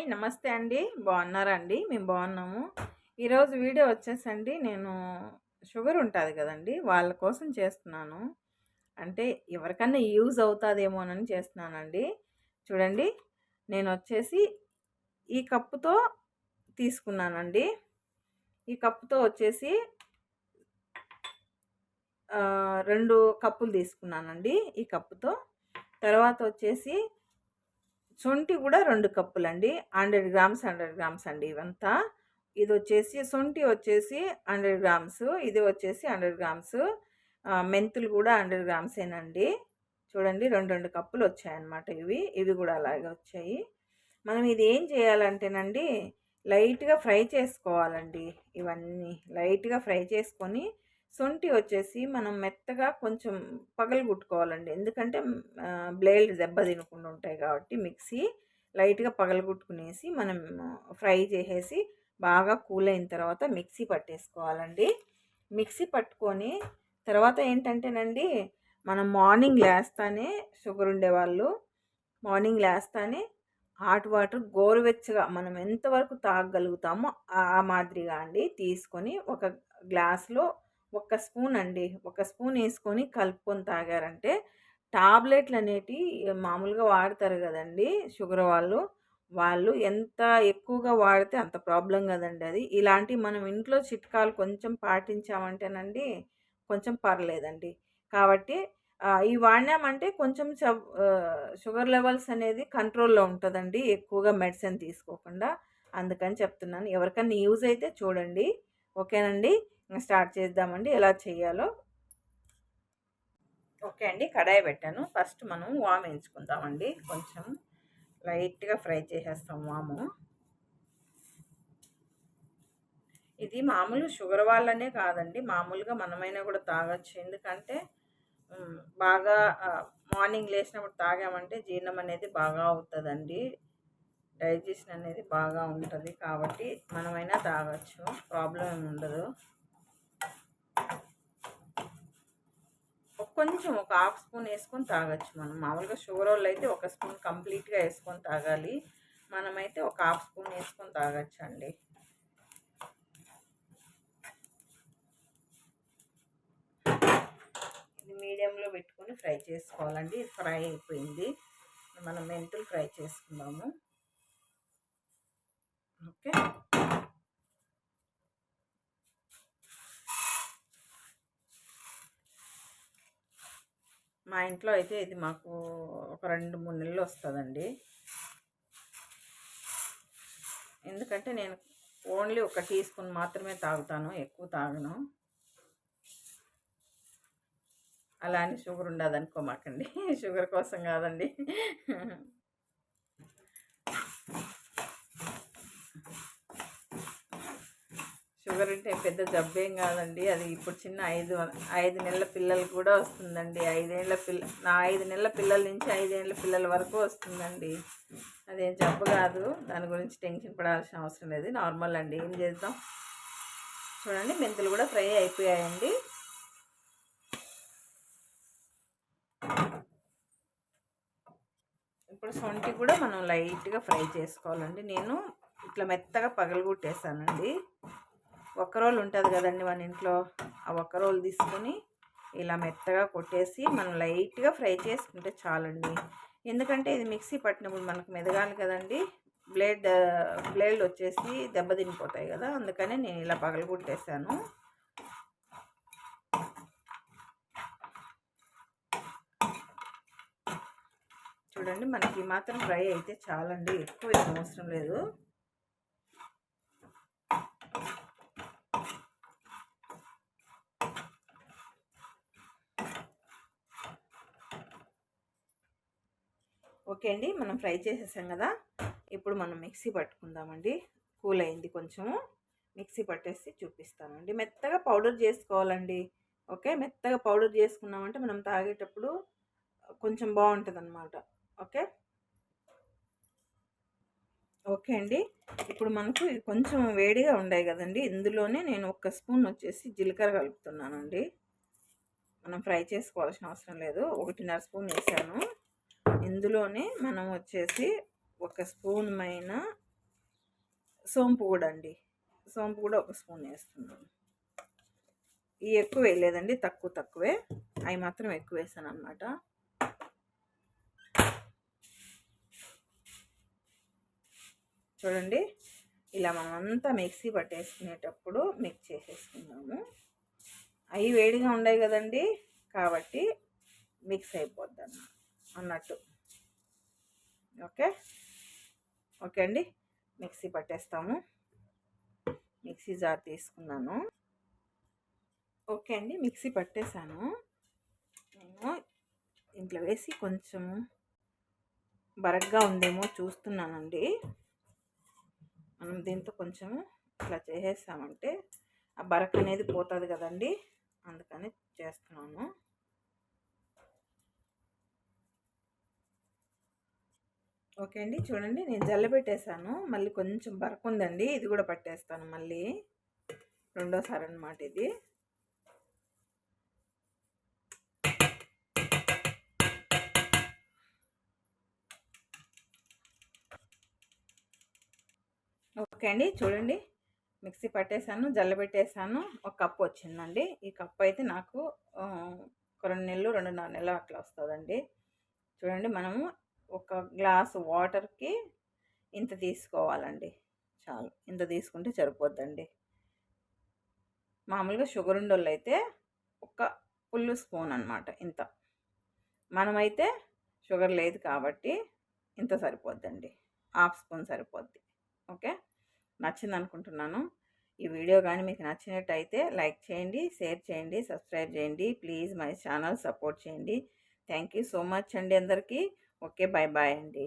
Hi నమస్తే అండి. బాగున్నారా అండి? మేము బాగున్నాము. ఈరోజు వీడియో వచ్చేసండి. నేను షుగర్ ఉంటుంది కదండి వాళ్ళ కోసం చేస్తున్నాను. అంటే ఎవరికన్నా యూజ్ అవుతుందేమోనని చేస్తున్నానండి. చూడండి నేను వచ్చేసి ఈ కప్పుతో తీసుకున్నానండి. ఈ కప్పుతో వచ్చేసి రెండు కప్పులు తీసుకున్నానండి ఈ కప్పుతో. తర్వాత వచ్చేసి శొంఠి కూడా రెండు కప్పులండి. హండ్రెడ్ గ్రామ్స్ హండ్రెడ్ గ్రామ్స్ అండి ఇవంతా. ఇది వచ్చేసి శొంఠి వచ్చేసి హండ్రెడ్ గ్రామ్స్ ఇది వచ్చేసి హండ్రెడ్ గ్రామ్స్. మెంతులు కూడా హండ్రెడ్ గ్రామ్సేనండి. చూడండి రెండు రెండు కప్పులు వచ్చాయన్నమాట ఇవి. ఇవి కూడా అలాగే వచ్చాయి. మనం ఇది ఏం చేయాలంటేనండి లైట్గా ఫ్రై చేసుకోవాలండి ఇవన్నీ. లైట్గా ఫ్రై చేసుకొని శొంఠి వచ్చేసి మనం మెత్తగా కొంచెం పగలగుట్టుకోవాలండి ఎందుకంటే బ్లేడ్ దెబ్బ తినకుండా ఉంటాయి కాబట్టి మిక్సీ లైట్గా పగలగొట్టుకునేసి మనం ఫ్రై చేసేసి బాగా కూల్ అయిన తర్వాత మిక్సీ పట్టేసుకోవాలండి. మిక్సీ పట్టుకొని తర్వాత ఏంటంటేనండి మనం మార్నింగ్ లేస్తానే షుగర్ ఉండేవాళ్ళు మార్నింగ్ లేస్తానే హాట్ వాటర్ గోరువెచ్చగా మనం ఎంతవరకు తాగగలుగుతామో ఆ మాదిరిగా అండి తీసుకొని ఒక గ్లాస్లో ఒక స్పూన్ అండి. ఒక స్పూన్ వేసుకొని కలుపుకొని తాగారంటే టాబ్లెట్లు అనేటి మామూలుగా వాడతారు కదండి షుగర్ వాళ్ళు. వాళ్ళు ఎంత ఎక్కువగా వాడితే అంత ప్రాబ్లం కదండి అది. ఇలాంటి మనం ఇంట్లో చిట్కాలు కొంచెం పాటించామంటేనండి కొంచెం పర్లేదండి. కాబట్టి ఇవి వాడినామంటే కొంచెం షుగర్ లెవెల్స్ అనేది కంట్రోల్లో ఉంటుందండి. ఎక్కువగా మెడిసిన్ తీసుకోకుండా. అందుకని చెప్తున్నాను. ఎవరికైనా యూజ్ అయితే చూడండి. ఓకేనండి? స్టార్ట్ చేద్దామండి. ఎలా చేయాలో. ఓకే అండి. కడాయి పెట్టాను. ఫస్ట్ మనం వామ్ వేయించుకుందామండి. కొంచెం లైట్గా ఫ్రై చేసేస్తాం వాము. ఇది మామూలు షుగర్ వాళ్ళనే కాదండి. మామూలుగా మనమైనా కూడా తాగొచ్చు. ఎందుకంటే బాగా మార్నింగ్ లేచినప్పుడు తాగామంటే జీర్ణం అనేది బాగా అవుతుందండి. డైజెషన్ అనేది బాగా ఉంటుంది. కాబట్టి మనమైనా తాగొచ్చు. ప్రాబ్లం ఏమి ఉండదు. కొంచెం ఒక హాఫ్ స్పూన్ వేసుకొని తాగొచ్చు మనం. మామూలుగా షుగర్ వాళ్ళు అయితే ఒక స్పూన్ కంప్లీట్గా వేసుకొని తాగాలి. మనమైతే ఒక హాఫ్ స్పూన్ వేసుకొని తాగొచ్చండి. ఇది మీడియంలో పెట్టుకొని ఫ్రై చేసుకోవాలండి. ఫ్రై అయిపోయింది. మనం మెంతులు ఫ్రై చేసుకుందాము. ఓకే? మా ఇంట్లో అయితే ఇది మాకు ఒక రెండు మూడు నెలలు వస్తుందండి. ఎందుకంటే నేను ఓన్లీ ఒక టీ స్పూన్ మాత్రమే తాగుతాను ఎక్కువ తాగను. అలా అని షుగర్ ఉండదు అనుకోమాకండి షుగర్ కోసం కాదండి. షుగర్ అంటే పెద్ద జబ్బేం కాదండి. అది ఇప్పుడు చిన్న ఐదు ఐదు నెలల పిల్లలు కూడా వస్తుందండి. ఐదేళ్ళ పిల్ల నా ఐదు నెలల పిల్లల నుంచి ఐదేళ్ళ పిల్లల వరకు వస్తుందండి. అదేం జబ్బు కాదు దాని గురించి టెన్షన్ పడాల్సిన అవసరం లేదు. నార్మల్ అండి. ఏం చేద్దాం? చూడండి మెంతులు కూడా ఫ్రై అయిపోయాయండి. ఇప్పుడు సొంటి కూడా మనం లైట్గా ఫ్రై చేసుకోవాలండి. నేను ఇట్లా మెత్తగా పగలగొట్టేసానండి ఒక్క రోల్ ఉంటుంది కదండి మన ఇంట్లో. ఆ ఒక్క రోల్ తీసుకొని ఇలా మెత్తగా కొట్టేసి మనం లైట్గా ఫ్రై చేసుకుంటే చాలండి. ఎందుకంటే ఇది మిక్సీ పట్టినప్పుడు మనకు మెదగాలి కదండి. బ్లేడ్ బ్లేడ్ వచ్చేసి దెబ్బతినిపోతాయి కదా. అందుకని నేను ఇలా పగలగొట్టేసాను. చూడండి మనకి మాత్రం ఫ్రై అయితే చాలండి. ఎక్కువ అవసరం లేదు. ఓకే అండి. మనం ఫ్రై చేసేసాం కదా. ఇప్పుడు మనం మిక్సీ పట్టుకుందామండి. కూల్ అయింది కొంచెము. మిక్సీ పట్టేసి చూపిస్తామండి మెత్తగా పౌడర్ చేసుకోవాలండి. ఓకే? మెత్తగా పౌడర్ చేసుకున్నామంటే మనం తాగేటప్పుడు కొంచెం బాగుంటుంది అనమాట ఓకే? ఓకే అండి. ఇప్పుడు మనకు కొంచెం వేడిగా ఉన్నాయి కదండి. ఇందులోనే నేను ఒక స్పూన్ వచ్చేసి జీలకర్ర కలుపుతున్నానండి. మనం ఫ్రై చేసుకోవాల్సిన అవసరం లేదు. ఒకటిన్నర స్పూన్ వేసాను. ఇందులోనే మనం వచ్చేసి ఒక స్పూన్ పైన సోంపు కూడా అండి. సోంపు కూడా ఒక స్పూన్ వేస్తున్నాను. ఇవి ఎక్కువ వేయలేదండి తక్కువ తక్కువే. అవి మాత్రం ఎక్కువ వేసాను అనమాట చూడండి ఇలా మనమంతా మిక్సీ పట్టేసుకునేటప్పుడు మిక్స్ చేసేసుకున్నాము అవి వేడిగా ఉన్నాయి కదండి కాబట్టి మిక్స్ అయిపోద్ది అన్నమాట అన్నట్టు. ఓకే? ఓకే అండి. మిక్సీ పట్టేస్తాము. మిక్సీ జార్ తీసుకున్నాను. ఓకే అండి. మిక్సీ పట్టేశాను. నేను ఇంట్లో వేసి కొంచెం బరగ్గా ఉందేమో చూస్తున్నానండి. మనం దీంతో కొంచెం ఇట్లా చేసేసామంటే ఆ బరక్ అనేది పోతుంది కదండి. అందుకని చేస్తున్నాను. ఓకే అండి. చూడండి నేను జల్లబెట్టేశాను మళ్ళీ కొంచెం బరక ఉందండి. ఇది కూడా పట్టేస్తాను మళ్ళీ. రెండోసారి అనమాట ఇది. ఓకే అండి. చూడండి మిక్సీ పట్టేశాను జల్లబెట్టేశాను ఒక కప్పు వచ్చిందండి. ఈ కప్పు అయితే నాకు ఒక రెండు నెలలు రెండున్నర నెలలు అట్లా వస్తుందండి. చూడండి మనము ఒక గ్లాస్ వాటర్కి ఇంత తీసుకోవాలండి. చాలు. ఇంత తీసుకుంటే సరిపోద్దండి. మామూలుగా షుగర్ ఉండోళ్ళు అయితే ఒక ఫుల్ స్పూన్ అనమాట ఇంత. మనమైతే షుగర్ లేదు కాబట్టి ఇంత సరిపోద్దండి. హాఫ్ స్పూన్ సరిపోద్ది. ఓకే? నచ్చింది అనుకుంటున్నాను. ఈ వీడియో కానీ మీకు నచ్చినట్టయితే లైక్ చేయండి షేర్ చేయండి సబ్స్క్రైబ్ చేయండి. ప్లీజ్ మై ఛానల్ సపోర్ట్ చేయండి. థ్యాంక్ యూ సో మచ్ అండి అందరికీ. ఓకే. బాయ్ బాయ్ అండి.